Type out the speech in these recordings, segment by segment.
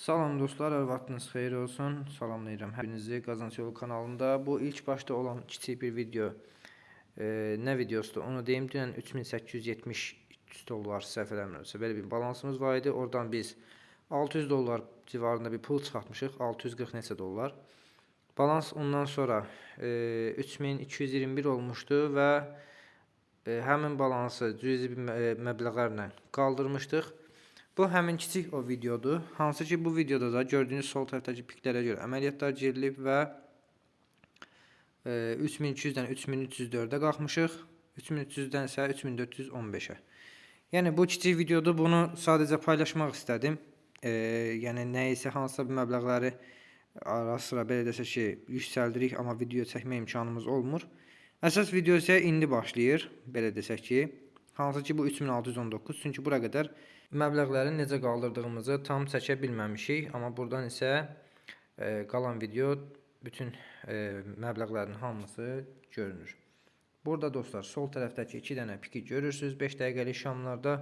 Salam dostlar, hər vaxtınız xeyir olsun. Salamlayıram hepinizi Qazanc Yolu kanalında. Bu ilk başta olan kiçik bir video. E, nə videosudur? Onu deyim. Dünən 3873 dollar səhv eləmirəmsə belə bir balansımız var idi. Oradan biz 600 dollar civarında bir pul çıxartmışıq. 640 neçə dollar. Balans ondan sonra e, 3221 olmuşdu və e, həmin balansı cüzi bir mə- məbləğlərlə qaldırmışdıq. Bu həmin kiçik o videodur. Hansı ki bu videoda da gördüyünüz sol tərəfdəki piklərə görə əməliyyatlar girilib və e, 3200-dən 3304-ə qalxmışıq. 3300-dən isə 3415-ə. Yəni bu kiçik videodur. Bunu sadəcə paylaşmaq istədim. E, yəni nə isə hansısa bir məbləğləri ara sıra belə desək ki, yüksəldirik, amma video çəkmə imkanımız olmur. Əsas video isə indi başlayır, belə desək ki. Hansı ki bu 3619, çünki bura qədər məbləğləri necə qaldırdığımızı tam çəkə bilməmişik, amma burdan isə e, qalan video bütün e, məbləğlərin hamısı görünür. Burada dostlar sol tərəfdəki 2 dənə piki görürsüz 5 dəqiqəlik şamlarda.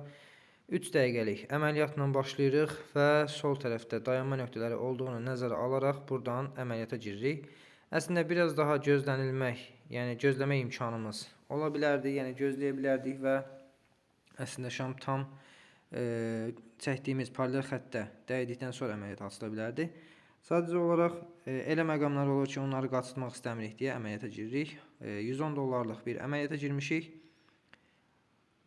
3 dəqiqəlik əməliyyatla başlayırıq və sol tərəfdə dayanma nöqtələri olduğunu nəzərə alaraq buradan əməliyyata giririk. Əslində biraz daha gözlənilmək, yəni gözləmə imkanımız ola bilərdi, yəni gözləyə bilərdik və əslində şam tam e, çəkdiyimiz paralel xəttə dəydikdən sonra əməliyyat açıla bilərdi. Sadəcə olaraq e, elə məqamlar olur ki, onları qaçırtmaq istəmirik deyə əməliyyata giririk. E, 110 dollarlıq bir əməliyyata girmişik.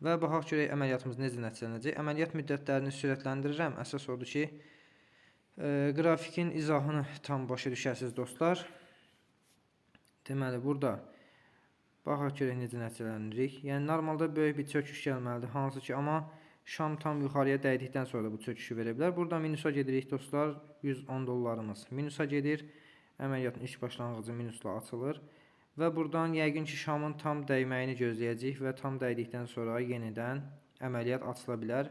Və baxaq görək əməliyyatımız necə nəticələnəcək. Əməliyyat müddətlərini sürətləndirirəm. Əsas odur ki, e, qrafikin izahını tam başa düşəsiz dostlar. Deməli burada baxaq görək necə nəticələnirik. Yəni normalda böyük bir çöküş gəlməlidir, hansı ki, amma şam tam yuxarıya dəydikdən sonra da bu çöküşü verə bilər. Burada minusa gedirik dostlar. 110 dollarımız minusa gedir. Əməliyyatın ilk başlanğıcı minusla açılır. Və buradan yəqin ki, şamın tam dəyməyini gözləyəcəyik və tam dəydikdən sonra yenidən əməliyyat açıla bilər.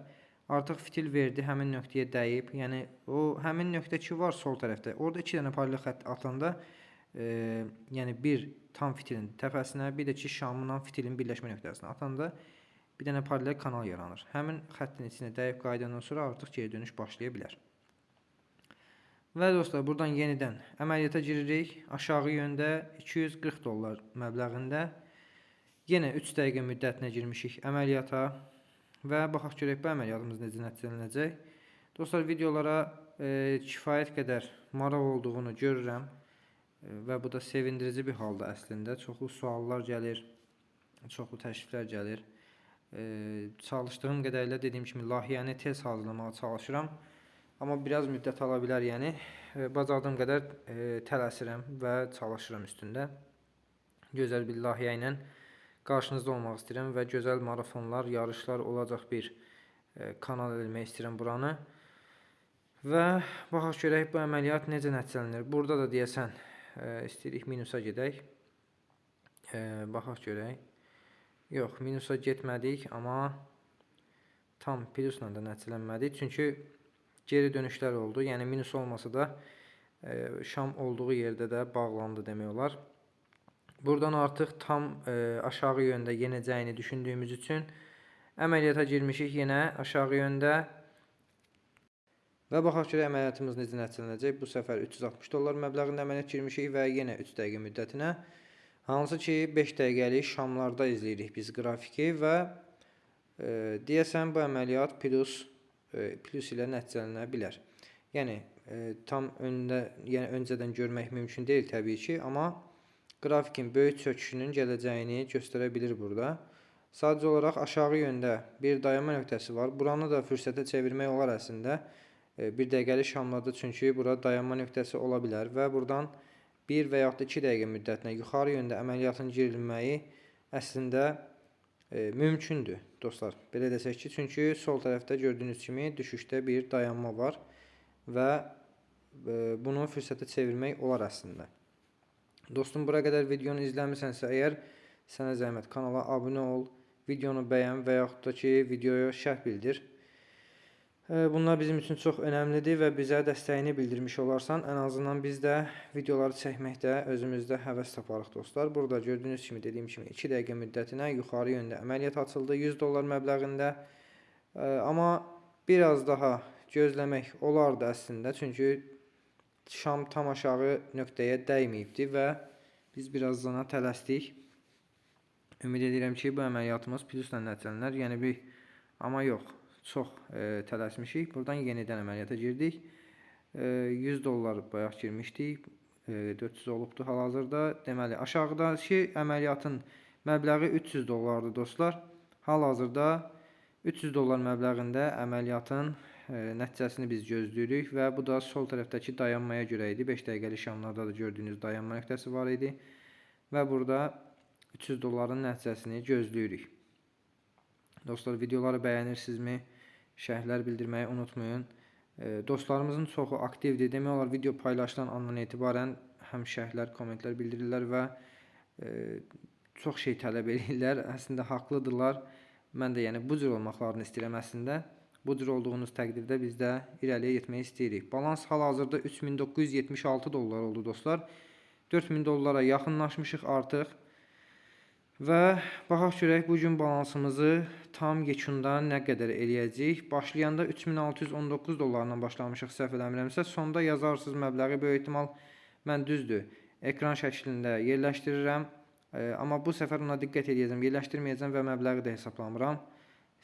Artıq fitil verdi, həmin nöqtəyə dəyib. Yəni o həmin nöqtə ki var sol tərəfdə. Orada 2 dənə paralel xətt atanda e, yəni bir tam fitilin təpəsinə, bir də ki şamla fitilin birləşmə nöqtəsinə atanda bir dənə paralel kanal yaranır. Həmin xəttin içinə dəyib qayıdandan sonra artıq geri dönüş başlaya bilər. Və dostlar, buradan yenidən əməliyyata giririk. Aşağı yöndə 240 dollar məbləğində yenə 3 dəqiqə müddətinə girmişik əməliyyata və baxaq görək bu əməliyyatımız necə nəticələnəcək. Dostlar, videolara e, kifayət qədər maraq olduğunu görürəm e, və bu da sevindirici bir halda əslində. Çoxlu suallar gəlir, çoxlu təkliflər gəlir. Çalışdığım qədərilə dediyim kimi layihəni tez hazırlamağa çalışıram. Amma biraz müddət ala bilər, yəni bacardığım qədər tələsirəm və çalışıram üstündə. Gözəl bir layihə ilə qarşınızda olmaq istəyirəm və gözəl marafonlar, yarışlar olacaq bir kanal eləmək istəyirəm buranı. Və baxaq görək bu əməliyyat necə nəticələnir. Burada da deyəsən istəyirik minusa gedək. Baxaq görək. Yox, minusa getmədik, amma tam plusla da nəticələnmədi. Çünki geri dönüşlər oldu. Yəni minus olmasa da e, şam olduğu yerdə də bağlandı demək olar. Buradan artıq tam e, aşağı yöndə yenəcəyini düşündüyümüz üçün əməliyyata girmişik yenə aşağı yöndə. Və baxaq görək əməliyyatımız necə nəticələnəcək. Bu səfər 360 dollar məbləğində əməliyyat girmişik və yenə 3 dəqiqə müddətinə. Hansı ki 5 dəqiqəlik şamlarda izləyirik biz qrafiki və e, deyəsən bu əməliyyat plus e, plus ilə nəticələnə bilər. Yəni e, tam öndə, yəni öncədən görmək mümkün deyil təbii ki, amma qrafikin böyük çöküşünün gələcəyini göstərə bilir burada. Sadəcə olaraq aşağı yöndə bir dayanma nöqtəsi var. Buranı da fürsətə çevirmək olar əslində. E, bir dəqiqəlik şamlarda çünki bura dayanma nöqtəsi ola bilər və buradan 1 və yaxud da 2 dəqiqə müddətinə yuxarı yöndə əməliyyatın girilməyi əslində e, mümkündür dostlar. Belə desək ki, çünki sol tərəfdə gördüyünüz kimi düşüşdə bir dayanma var və e, bunu fürsətə çevirmək olar əslində. Dostum, bura qədər videonu izləmisənsə əgər sənə zəhmət kanala abunə ol, videonu bəyən və yaxud da ki, videoya şərh bildir. Bunlar bizim üçün çox önəmlidir və bizə dəstəyini bildirmiş olarsan, ən azından biz də videoları çəkməkdə özümüzdə həvəs taparıq dostlar. Burada gördüyünüz kimi dediyim kimi 2 dəqiqə müddətinə yuxarı yöndə əməliyyat açıldı 100 dollar məbləğində. Amma biraz daha gözləmək olardı əslində, çünki şam tam aşağı nöqtəyə dəyməyibdi və biz birazdan tələsdik. Ümid edirəm ki, bu əməliyyatımız plusla nəticələnər. Yəni bir amma yox, çox e, tələsmişik. Buradan yenidən əməliyyata girdik. E, 100 dollar bayaq girmişdik. E, 400 olubdu hal-hazırda. Deməli, aşağıdakı əməliyyatın məbləği 300 dollardır dostlar. Hal-hazırda 300 dollar məbləğində əməliyyatın e, nəticəsini biz gözləyirik və bu da sol tərəfdəki dayanmaya görə idi. 5 dəqiqəlik şamlarda da gördüyünüz dayanma nöqtəsi var idi. Və burada 300 dolların nəticəsini gözləyirik. Dostlar, videoları bəyənirsinizmi? Şərhlər bildirməyi unutmayın. E, dostlarımızın çoxu aktivdir. Demək olar video paylaşılan andan etibarən həm şərhlər, kommentlər bildirirlər və e, çox şey tələb edirlər. Əslində haqlıdırlar. Mən də yəni bu cür olmaqlarını istəyirəm əslində. Bu cür olduğunuz təqdirdə biz də irəliyə getmək istəyirik. Balans hal-hazırda 3976 dollar oldu dostlar. 4000 dollara yaxınlaşmışıq artıq. Və baxaq görək bu gün balansımızı tam yekunda nə qədər eləyəcəyik. Başlayanda 3619 dollarla başlamışıq səhv eləmirəmsə. Sonda yazarsınız məbləği böyük ehtimal mən düzdür. Ekran şəklində yerləşdirirəm. E, amma bu səfər ona diqqət edəcəm. Yerləşdirməyəcəm və məbləği də hesablamıram.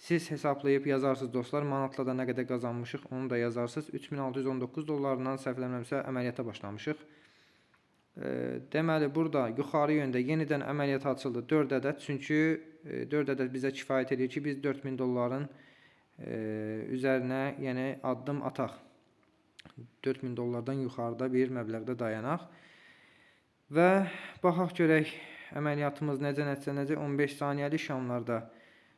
Siz hesablayıb yazarsınız dostlar. Manatla da nə qədər qazanmışıq onu da yazarsınız. 3619 dollarından səhv eləmirəmsə əməliyyata başlamışıq. E, deməli burada yuxarı yöndə yenidən əməliyyat açıldı 4 ədəd. Çünki e, 4 ədəd bizə kifayət edir ki, biz 4000 dolların e, üzərinə, yəni addım ataq. 4000 dollardan yuxarıda bir məbləğdə dayanaq. Və baxaq görək əməliyyatımız necə nəticələnəcək 15 saniyəlik şamlarda.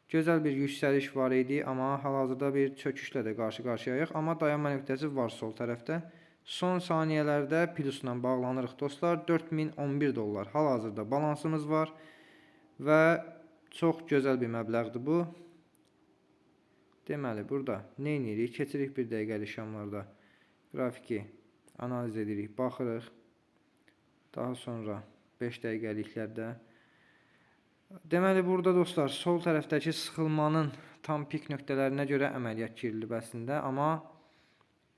Gözəl bir yüksəliş var idi, amma hal-hazırda bir çöküşlə də qarşı-qarşıyayıq. Amma dayanma nöqtəsi var sol tərəfdə. Son saniyələrdə plusla bağlanırıq dostlar. 4011 dollar hal-hazırda balansımız var və çox gözəl bir məbləğdir bu. Deməli, burada nə edirik? Keçirik bir dəqiqəlik şamlarda. Qrafiki analiz edirik, baxırıq. Daha sonra 5 dəqiqəliklərdə Deməli, burada dostlar, sol tərəfdəki sıxılmanın tam pik nöqtələrinə görə əməliyyat girilib əslində, amma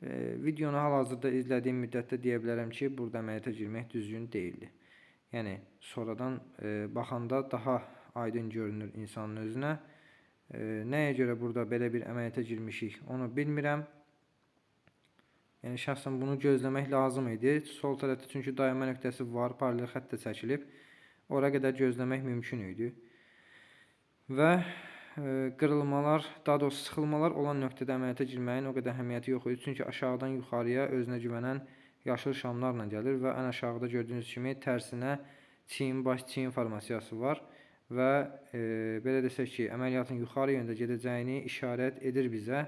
E, videonu hal-hazırda izlədiyim müddətdə deyə bilərəm ki, burada əməliyyata girmək düzgün deyildi. Yəni sonradan e, baxanda daha aydın görünür insanın özünə. E, nəyə görə burada belə bir əməliyyata girmişik, onu bilmirəm. Yəni şəxsən bunu gözləmək lazım idi. Sol tərəfdə çünki dayanma nöqtəsi var, paralel xətt də çəkilib. Ora qədər gözləmək mümkün idi. Və qırılmalar, daha doğrusu sıxılmalar olan nöqtədə əməliyyata girməyin o qədər əhəmiyyəti yox idi. Çünki aşağıdan yuxarıya özünə güvənən yaşıl şamlarla gəlir və ən aşağıda gördüyünüz kimi tərsinə çiyin baş çiyin formasiyası var və e, belə desək ki, əməliyyatın yuxarı yöndə gedəcəyini işarət edir bizə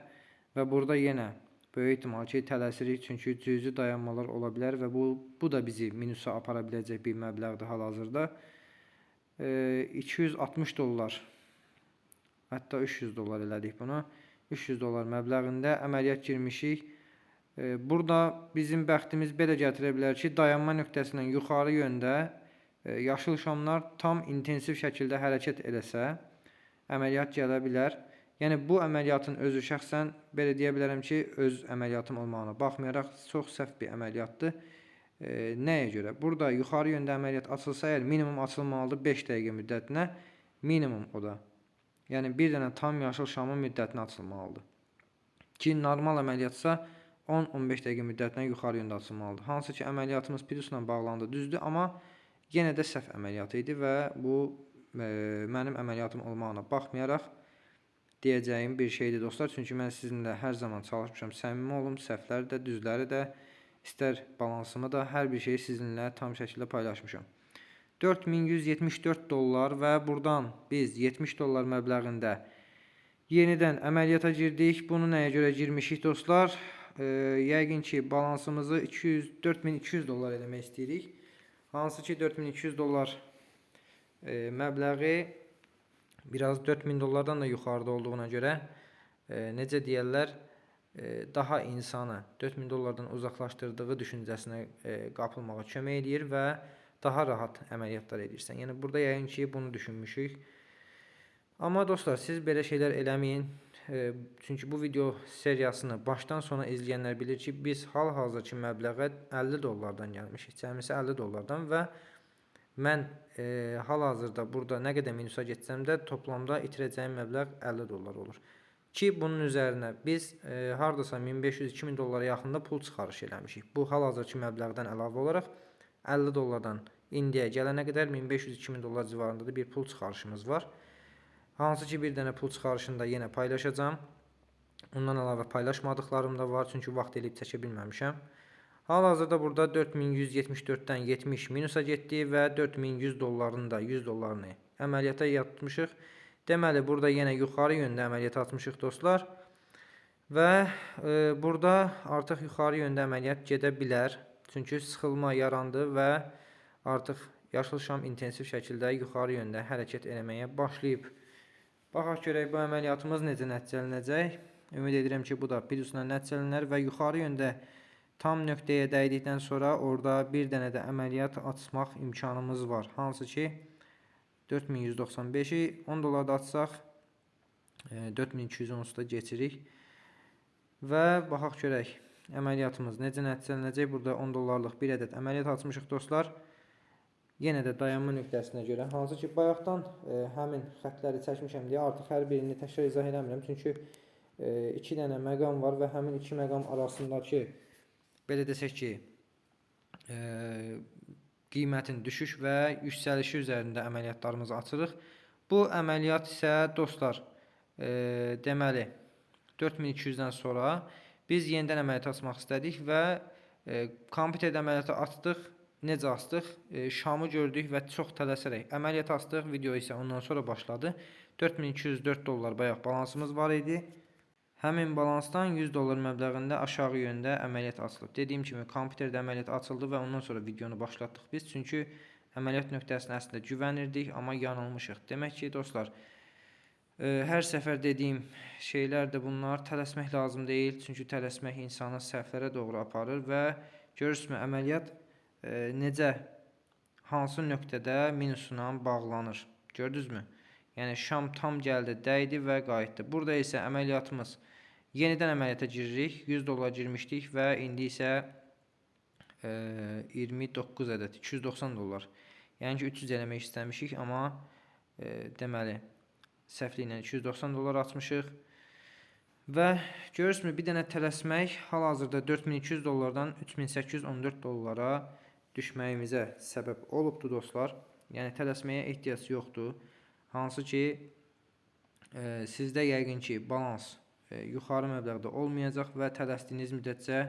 və burada yenə böyük ehtimal ki, tələsirik çünki cüzi dayanmalar ola bilər və bu bu da bizi minusa apara biləcək bir məbləğdir hal-hazırda. E, 260 dollar Hətta 300 dollar elədik bunu. 300 dollar məbləğində əməliyyat girmişik. E, burada bizim bəxtimiz belə gətirə bilər ki, dayanma nöqtəsindən yuxarı yöndə e, yaşıl şamlar tam intensiv şəkildə hərəkət eləsə, əməliyyat gələ bilər. Yəni bu əməliyyatın özü şəxsən belə deyə bilərəm ki, öz əməliyyatım olmağına baxmayaraq çox səhv bir əməliyyatdır. E, nəyə görə? Burada yuxarı yöndə əməliyyat açılsa, əgər minimum açılmalıdır 5 dəqiqə müddətinə, minimum o da Yəni bir dənə tam yaşıl şamın müddətini açılmalıdır. Ki normal əməliyyatsa 10-15 dəqiqə müddətinə yuxarı yöndə açılmalıdır. Hansı ki əməliyyatımız plusla bağlandı, düzdür, amma yenə də səhv əməliyyat idi və bu e, mənim əməliyyatım olmağına baxmayaraq deyəcəyim bir şeydir dostlar. Çünki mən sizinlə hər zaman çalışmışam, səmimi olum, səhvləri də, düzləri də, istər balansımı da, hər bir şeyi sizinlə tam şəkildə paylaşmışam. 4174 dollar və buradan biz 70 dollar məbləğində yenidən əməliyyata girdik. Bunu nəyə görə girmişik dostlar? E, yəqin ki, balansımızı 200 4200 dollar eləmək istəyirik. Hansı ki 4200 dollar e, məbləği biraz 4000 dollardan da yuxarıda olduğuna görə e, necə deyirlər, e, daha insanı 4000 dollardan uzaqlaşdırdığı düşüncəsinə e, qapılmağa kömək edir və daha rahat əməliyyatlar edirsən. Yəni burada yəqin ki, bunu düşünmüşük. Amma dostlar, siz belə şeylər eləməyin. e, çünki bu video seriyasını başdan sona izləyənlər bilir ki, biz hal-hazırki məbləğə 50 dollardan gəlmişik. Cəmisi 50 dollardan və mən e, hal-hazırda burada nə qədər minusa getsəm də toplamda itirəcəyim məbləğ 50 dollar olur. Ki bunun üzərinə biz e, hardasa 1500-2000 dollara yaxında pul çıxarış eləmişik. Bu hal-hazırki məbləğdən əlavə olaraq 50 dollardan indiyə gələnə qədər 1500-2000 dollar civarında da bir pul çıxarışımız var. Hansı ki bir dənə pul çıxarışını da yenə paylaşacağam. Ondan əlavə paylaşmadıqlarım da var, çünki vaxt eləyib çəkə bilməmişəm. Hal-hazırda burada 4174-dən 70 minusa getdi və 4100 dollarını da 100 dollarını əməliyyata yatmışıq. Deməli, burada yenə yuxarı yöndə əməliyyat atmışıq dostlar. Və e, burada artıq yuxarı yöndə əməliyyat gedə bilər. Çünki sıxılma yarandı və artıq yaşıl şam intensiv şəkildə yuxarı yöndə hərəkət eləməyə başlayıb. Baxaq görək bu əməliyyatımız necə nəticələnəcək. Ümid edirəm ki, bu da plusla nəticələnər və yuxarı yöndə tam nöqtəyə dəydikdən sonra orada bir dənə də əməliyyat açmaq imkanımız var. Hansı ki, 4195-i 10 dollarda 4200 onsuz da keçirik. Və baxaq görək əməliyyatımız necə nəticələnəcək. Burada 10 dollarlıq bir ədəd əməliyyat açmışıq dostlar. Yenə də dayanma nöqtəsinə görə hansı ki bayaqdan e, həmin xətləri çəkmişəm deyə artıq hər birini təkrar izah eləmirəm. Çünki e, iki dənə məqam var və həmin iki məqam arasındakı belə desək ki e, qiymətin düşüş və yüksəlişi üzərində əməliyyatlarımızı açırıq. Bu əməliyyat isə dostlar, e, deməli 4200-dən sonra biz yenidən əməliyyat açmaq istədik və e, kompüterdə əməliyyatı açdıq. Necə açdıq? E, şamı gördük və çox tələsərək əməliyyat açdıq. Video isə ondan sonra başladı. 4204 dollar bayaq balansımız var idi. Həmin balansdan 100 dollar məbləğində aşağı yöndə əməliyyat açılıb. Dediyim kimi kompüterdə əməliyyat açıldı və ondan sonra videonu başlatdıq biz. Çünki əməliyyat nöqtəsinə əslində güvənirdik, amma yanılmışıq. Demək ki, dostlar, hər səfər dediyim şeylər də bunlar tələsmək lazım deyil. Çünki tələsmək insanı səhvlərə doğru aparır və görürsünüzmü əməliyyat e, necə hansı nöqtədə minusuna bağlanır. Gördünüzmü? Yəni şam tam gəldi, dəydi və qayıtdı. Burada isə əməliyyatımız Yenidən əməliyyata giririk. 100 dollar girmişdik və indi isə e, 29 ədəd 290 dollar. Yəni ki 300 eləmək istəmişik, amma e, deməli səhvliklə 290 dollar açmışıq. Və görürsünüzmü bir dənə tələsmək hal-hazırda 4200 dollardan 3814 dollara düşməyimizə səbəb olubdu dostlar. Yəni tələsməyə ehtiyac yoxdur. Hansı ki e, sizdə yəqin ki balans E, yuxarı məbləğdə olmayacaq və tələsdiyiniz müddətcə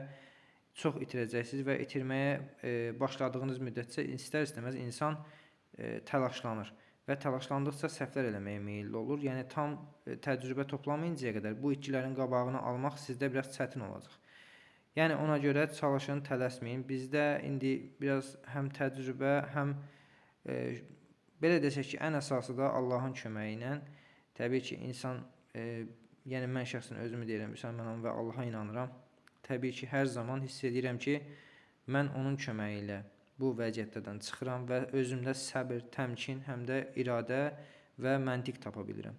çox itirəcəksiniz və itirməyə e, başladığınız müddətcə istər-istəməz insan e, təlaşlanır və təlaşlandıqca səhvlər eləməyə meylli olur. Yəni tam təcrübə toplamayıncaya qədər bu itkilərin qabağını almaq sizdə biraz çətin olacaq. Yəni ona görə çalışın, tələsməyin. Bizdə indi biraz həm təcrübə, həm e, belə desək ki, ən əsası da Allahın köməyi ilə təbii ki, insan e, yəni mən şəxsən özümü deyirəm, müsəlmanam və Allaha inanıram. Təbii ki, hər zaman hiss edirəm ki, mən onun köməyi ilə bu vəziyyətlərdən çıxıram və özümdə səbir, təmkin, həm də iradə və məntiq tapa bilirəm.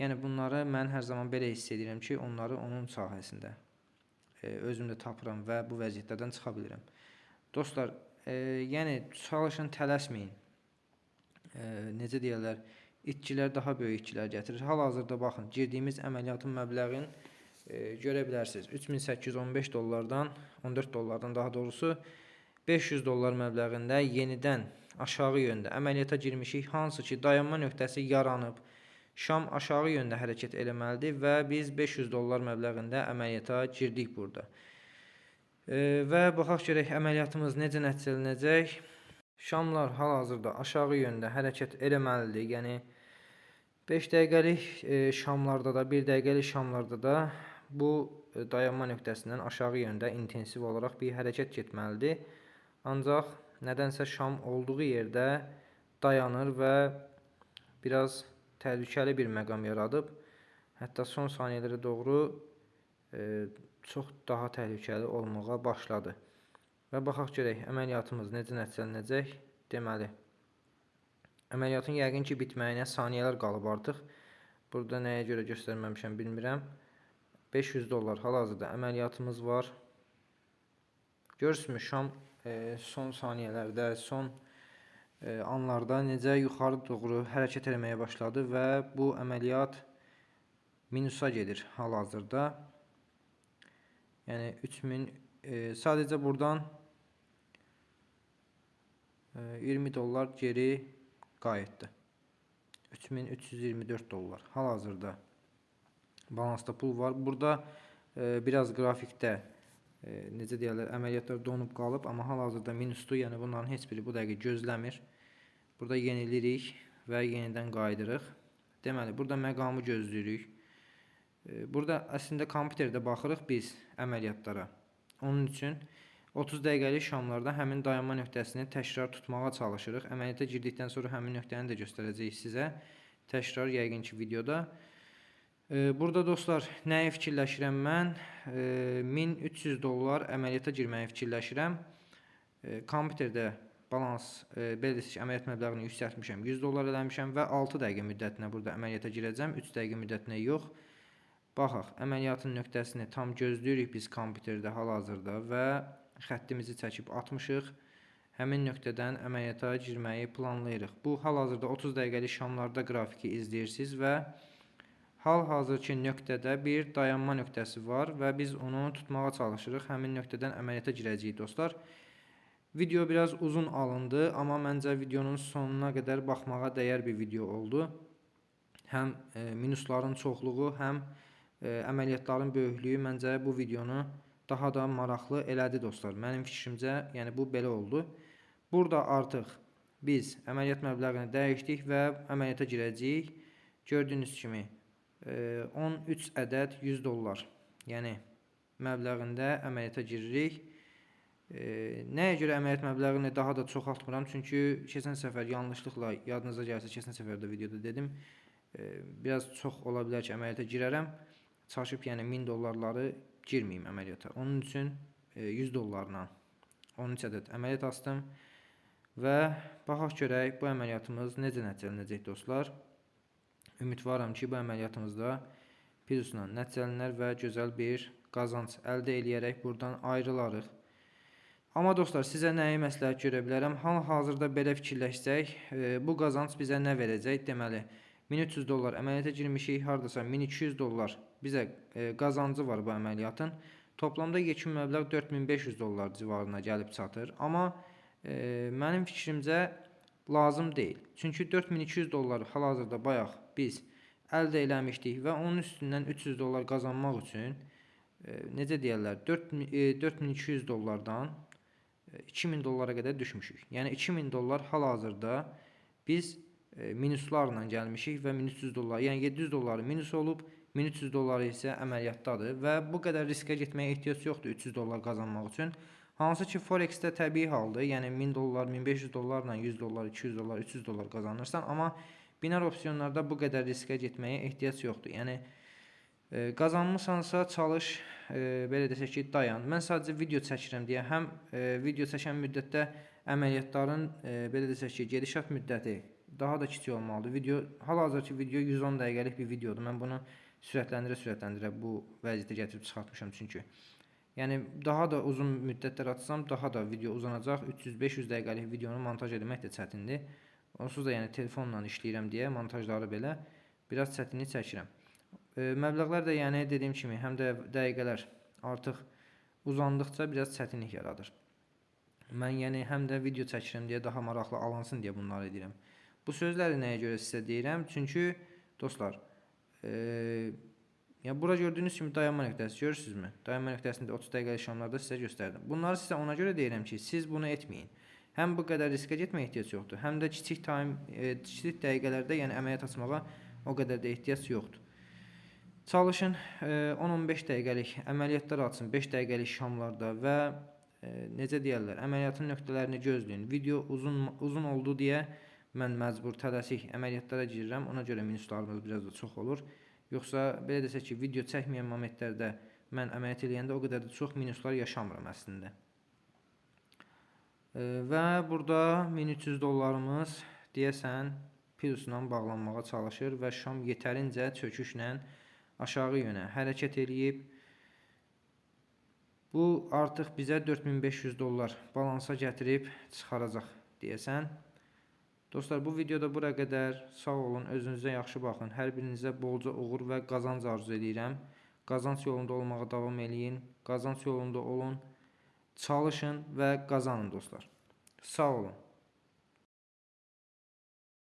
Yəni bunları mən hər zaman belə hiss edirəm ki, onları onun sahəsində e, özümdə tapıram və bu vəziyyətlərdən çıxa bilirəm. Dostlar, e, yəni çalışın, tələsməyin. E, necə deyirlər? itkilər daha böyük itkilər gətirir. Hal-hazırda baxın, girdiyimiz əməliyyatın məbləğin e, görə bilərsiniz. 3815 dollardan, 14 dollardan daha doğrusu 500 dollar məbləğində yenidən aşağı yöndə əməliyyata girmişik. Hansı ki, dayanma nöqtəsi yaranıb. Şam aşağı yöndə hərəkət eləməlidir və biz 500 dollar məbləğində əməliyyata girdik burada. E, və baxaq görək əməliyyatımız necə nəticələnəcək. Şamlar hal-hazırda aşağı yöndə hərəkət eləməlidir. Yəni 5 dəqiqəlik e, şamlarda da, 1 dəqiqəlik şamlarda da bu dayanma nöqtəsindən aşağı yöndə intensiv olaraq bir hərəkət getməlidir. Ancaq nədənsə şam olduğu yerdə dayanır və biraz təhlükəli bir məqam yaradıb. Hətta son saniyələrə doğru e, çox daha təhlükəli olmağa başladı. Və baxaq görək əməliyyatımız necə nəticələnəcək. Deməli, əməliyyatın yəqin ki, bitməyinə saniyələr qalıb artıq. Burada nəyə görə göstərməmişəm bilmirəm. 500 dollar hal-hazırda əməliyyatımız var. Görürsünüz şam son saniyələrdə, son e, anlarda necə yuxarı doğru hərəkət etməyə başladı və bu əməliyyat minusa gedir hal-hazırda. Yəni 3000 e, sadəcə burdan e, 20 dollar geri qayıtdı. 3324 dollar. Hal-hazırda balansda pul var. Burada e, biraz grafikdə e, necə deyirlər, əməliyyatlar donub qalıb, amma hal-hazırda minusdur. Yəni bunların heç biri bu dəqiqə gözləmir. Burada yenilirik və yenidən qayıdırıq. Deməli, burada məqamı gözləyirik. E, burada əslində kompüterdə baxırıq biz əməliyyatlara. Onun üçün 30 dəqiqəlik şamlarda həmin dayanma nöqtəsini təkrar tutmağa çalışırıq. Əməliyyata girdikdən sonra həmin nöqtəni də göstərəcəyik sizə. Təkrar yəqin ki videoda. Burada dostlar, nəyi fikirləşirəm mən? E, 1300 dollar əməliyyata girməyi fikirləşirəm. Kompüterdə balans, e, belə desək, əməliyyat məbləğini yüksəltmişəm. 100 dollar eləmişəm və 6 dəqiqə müddətinə burada əməliyyata girəcəm. 3 dəqiqə müddətinə yox. Baxaq, əməliyyatın nöqtəsini tam gözləyirik biz kompüterdə hal-hazırda və xəttimizi çəkib atmışıq. Həmin nöqtədən əməliyyata girməyi planlayırıq. Bu hal-hazırda 30 dəqiqəlik şamlarda qrafiki izləyirsiniz və hal-hazırki nöqtədə bir dayanma nöqtəsi var və biz onu tutmağa çalışırıq. Həmin nöqtədən əməliyyata girəcəyik dostlar. Video biraz uzun alındı, amma məncə videonun sonuna qədər baxmağa dəyər bir video oldu. Həm e, minusların çoxluğu, həm e, əməliyyatların böyüklüyü məncə bu videonu daha da maraqlı elədi dostlar. Mənim fikrimcə, yəni bu belə oldu. Burada artıq biz əməliyyat məbləğini dəyişdik və əməliyyata girəcəyik. Gördüyünüz kimi 13 ədəd 100 dollar, yəni məbləğində əməliyyata giririk. E, nəyə görə əməliyyat məbləğini daha da çoxaltmıram? Çünki keçən səfər yanlışlıqla yadınıza gəlsə, keçən səfər də videoda dedim, e, biraz çox ola bilər ki, əməliyyata girərəm. Çalışıb yəni 1000 dollarları girməyim əməliyyata. Onun üçün e, 100 dollarla 13 ədəd əməliyyat astım və baxaq görək bu əməliyyatımız necə nəticələnəcək dostlar. Ümidvaram ki, bu əməliyyatımızda plusla nəticələnər və gözəl bir qazanc əldə eləyərək buradan ayrılarıq. Amma dostlar, sizə nəyi məsləhət görə bilərəm? Hal-hazırda belə fikirləşsək, e, bu qazanc bizə nə verəcək? Deməli, 1300 dollar əməliyyata girmişik, hardasa 1200 dollar bizə e, qazancı var bu əməliyyatın. Toplamda yekun məbləğ 4500 dollar civarına gəlib çatır. Amma e, mənim fikrimcə lazım deyil. Çünki 4200 dollar hal-hazırda bayaq biz əldə eləmişdik və onun üstündən 300 dollar qazanmaq üçün e, necə deyirlər, 4 e, 4200 dollardan 2000 dollara qədər düşmüşük. Yəni 2000 dollar hal-hazırda biz e, minuslarla gəlmişik və 1300 dollar, yəni 700 dolları minus olub, 1300 dolları isə əməliyyatdadır və bu qədər riskə getməyə ehtiyac yoxdur 300 dollar qazanmaq üçün. Hansı ki Forex-də təbii haldır. Yəni 1000 dollar, 1500 dollarla 100 dollar, 200 dollar, 300 dollar qazanırsan, amma binar opsiyonlarda bu qədər riskə getməyə ehtiyac yoxdur. Yəni e, qazanmısansa çalış, e, belə desək ki, dayan. Mən sadəcə video çəkirəm deyə həm e, video çəkən müddətdə əməliyyatların e, belə desək ki, gedişat müddəti daha da kiçik olmalıdır. Video hal-hazırki video 110 dəqiqəlik bir videodur. Mən bunu sürətləndirə-sürətləndirə bu vəziyyətə gətirib çıxartmışam çünki. Yəni daha da uzun müddətlər atsam, daha da video uzanacaq. 300-500 dəqiqəlik videonu montaj etmək də çətindir. Onsuz da yəni telefonla işləyirəm deyə montajları belə biraz çətinlik çəkirəm. E, məbləğlər də yəni dediyim kimi, həm də dəqiqələr artıq uzandıqca biraz çətinlik yaradır. Mən yəni həm də video çəkirəm deyə daha maraqlı alansın deyə bunları edirəm. Bu sözləri nəyə görə sizə deyirəm? Çünki dostlar, e, yəni bura gördüyünüz kimi dayanma nöqtəsi görürsünüzmü? Dayanma nöqtəsini də 30 dəqiqəlik şamlarda sizə göstərdim. Bunları sizə ona görə deyirəm ki, siz bunu etməyin. Həm bu qədər riskə getməyə ehtiyac yoxdur, həm də kiçik time, e, kiçik dəqiqələrdə, yəni əməliyyat açmağa o qədər də ehtiyac yoxdur. Çalışın 10-15 dəqiqəlik əməliyyatlar açın, 5 dəqiqəlik şamlarda və e, necə deyirlər, əməliyyatın nöqtələrini gözləyin. Video uzun uzun oldu deyə mən məcbur tələsik əməliyyatlara girirəm. Ona görə minuslarımız biraz da çox olur. Yoxsa belə desək ki, video çəkməyən momentlərdə mən əməliyyat eləyəndə o qədər də çox minuslar yaşamıram əslində. E, və burada 1300 dollarımız deyəsən plusla bağlanmağa çalışır və şam yetərincə çöküşlə aşağı yönə hərəkət eləyib. Bu artıq bizə 4500 dollar balansa gətirib çıxaracaq deyəsən. Dostlar bu videoda bura qədər. Sağ olun, özünüzə yaxşı baxın. Hər birinizə bolca uğur və qazanc arzu edirəm. Qazanc yolunda olmağa davam eləyin. Qazanc yolunda olun. Çalışın və qazanın dostlar. Sağ olun.